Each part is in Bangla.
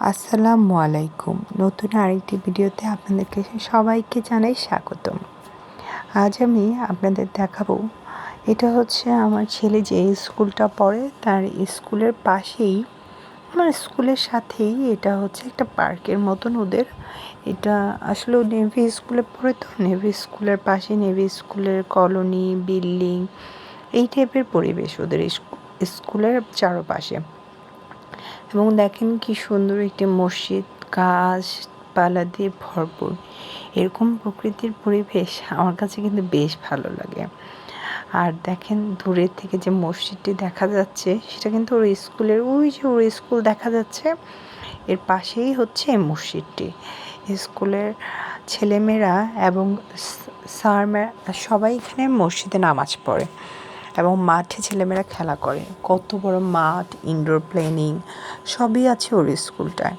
আসসালামু আলাইকুম। নতুন আরেকটি ভিডিওতে আপনাদেরকে সবাইকে জানাই স্বাগতম। আজ আমি আপনাদের দেখাবো, এটা হচ্ছে আমার ছেলে যে স্কুলটা পড়ে, তার স্কুলের পাশেই, আমার স্কুলের সাথেই এটা হচ্ছে একটা পার্কের মতন ওদের। এটা আসলে নেভি স্কুলে পড়ে তো, নেভি স্কুলের পাশে, নেভি স্কুলের কলোনি, বিল্ডিং, এই টাইপের পরিবেশ ওদের স্কুলের চারপাশে। এবং দেখেন কি সুন্দর একটি মসজিদ গাছপালা দিয়ে ভরপুর। এরকম প্রকৃতির পরিবেশ আমার কাছে কিন্তু বেশ ভালো লাগে। আর দেখেন দূরের থেকে যে মসজিদটি দেখা যাচ্ছে, সেটা কিন্তু ওর স্কুলের, ওই যে ওর স্কুল দেখা যাচ্ছে, এর পাশেই হচ্ছে এই মসজিদটি। স্কুলের ছেলেমেয়েরা এবং স্যার সবাই এখানে মসজিদে নামাজ পড়ে। এবং মাঠে ছেলেমেয়েরা খেলা করে। কত বড় মাঠ ইনডোর প্লেনিং সবই আছে ওর স্কুলটায়।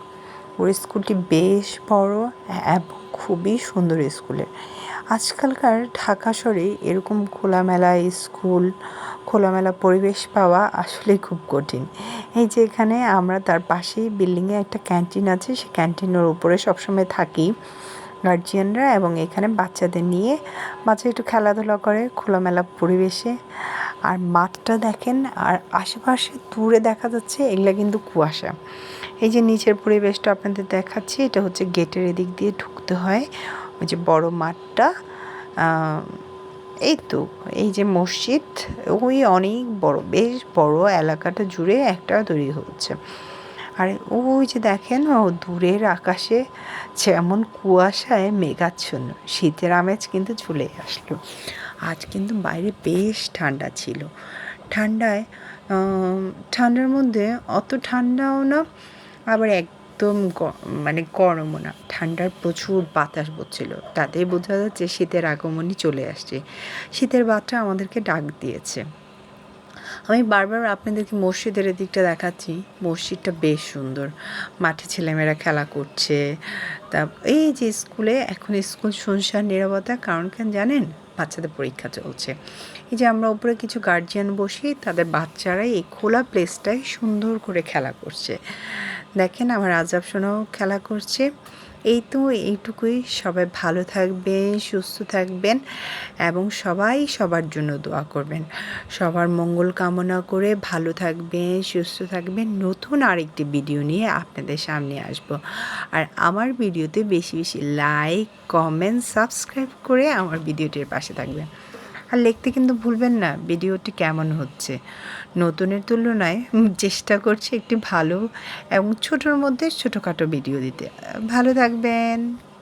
ওর স্কুলটি বেশ বড় এবং খুবই সুন্দর স্কুলের। আজকালকার ঢাকা শহরে এরকম খোলামেলা স্কুল, খোলামেলা পরিবেশ পাওয়া আসলে খুব কঠিন। এই যে এখানে আমরা তার পাশেই বিল্ডিংয়ে একটা ক্যান্টিন আছে সেই ক্যান্টিনের উপরে সবসময় থাকি গার্জিয়ানরা এবং এখানে বাচ্চাদের নিয়ে বাচ্চা একটু খেলাধুলা করে খোলামেলা পরিবেশে। আর মাঠটা দেখেন, আর আশেপাশে দূরে দেখা যাচ্ছে, এগুলা কিন্তু কুয়াশা। এই যে নিচের পরিবেশটা আপনাদের দেখাচ্ছি, এটা হচ্ছে গেটের এদিক দিয়ে ঢুকতে হয়। ওই যে বড় মাঠটা এই তো, এই যে মসজিদ, ওই অনেক বড়, বেশ বড় এলাকাটা জুড়ে একটা তৈরি হচ্ছে। আর ওই যে দেখেন, ও দূরের আকাশে যেমন কুয়াশায় মেঘাচ্ছন্ন, শীতের আমেজ কিন্তু চলে আসলো। আজ কিন্তু বাইরে বেশ ঠান্ডা ছিল। ঠান্ডায় ঠান্ডার মধ্যে অত ঠান্ডাও না, আবার একদম মানে গরমও না। ঠান্ডার প্রচুর বাতাস বচ্ছিল। তাতেই বোঝা যাচ্ছে শীতের আগমনই চলে আসছে। শীতের বাচ্চা আমাদেরকে ডাক দিয়েছে। আমি বারবার আপনাদেরকে মসজিদের এদিকটা দেখাচ্ছি। মসজিদটা বেশ সুন্দর। মাঠে ছেলেমেয়েরা খেলা করছে। তা, এই যে স্কুলে, এখন স্কুল শুনশান নিরাপত্তা কারণ কেন জানেন? বাচ্চাদের পরীক্ষা চলছে। এই যে আমরা উপরে কিছু গার্জিয়ান বসি তাদের বাচ্চারাই এই খোলা প্লেসটায় সুন্দর করে খেলা করছে। দেখেন আমার আজাব সোনাও খেলা করছে। এই তো এইটুকুই। সবাই ভালো থাকবেন, সুস্থ থাকবেন এবং সবাই সবার জন্য দোয়া করবেন। সবার মঙ্গল কামনা করে ভালো থাকবেন, সুস্থ থাকবেন। নতুন আরেকটি ভিডিও নিয়ে আপনাদের সামনে আসব। আর আমার ভিডিওতে বেশি বেশি লাইক কমেন্ট সাবস্ক্রাইব করে আমার ভিডিওটির পাশে থাকবেন। আর লিখতে কিন্তু ভুলবেন না, ভিডিওটি কেমন হচ্ছে। নতুনের তুলনায় চেষ্টা করছি একটি ভালো এবং ছোটোর মধ্যে ছোটোখাটো ভিডিও দিতে। ভালো থাকবেন।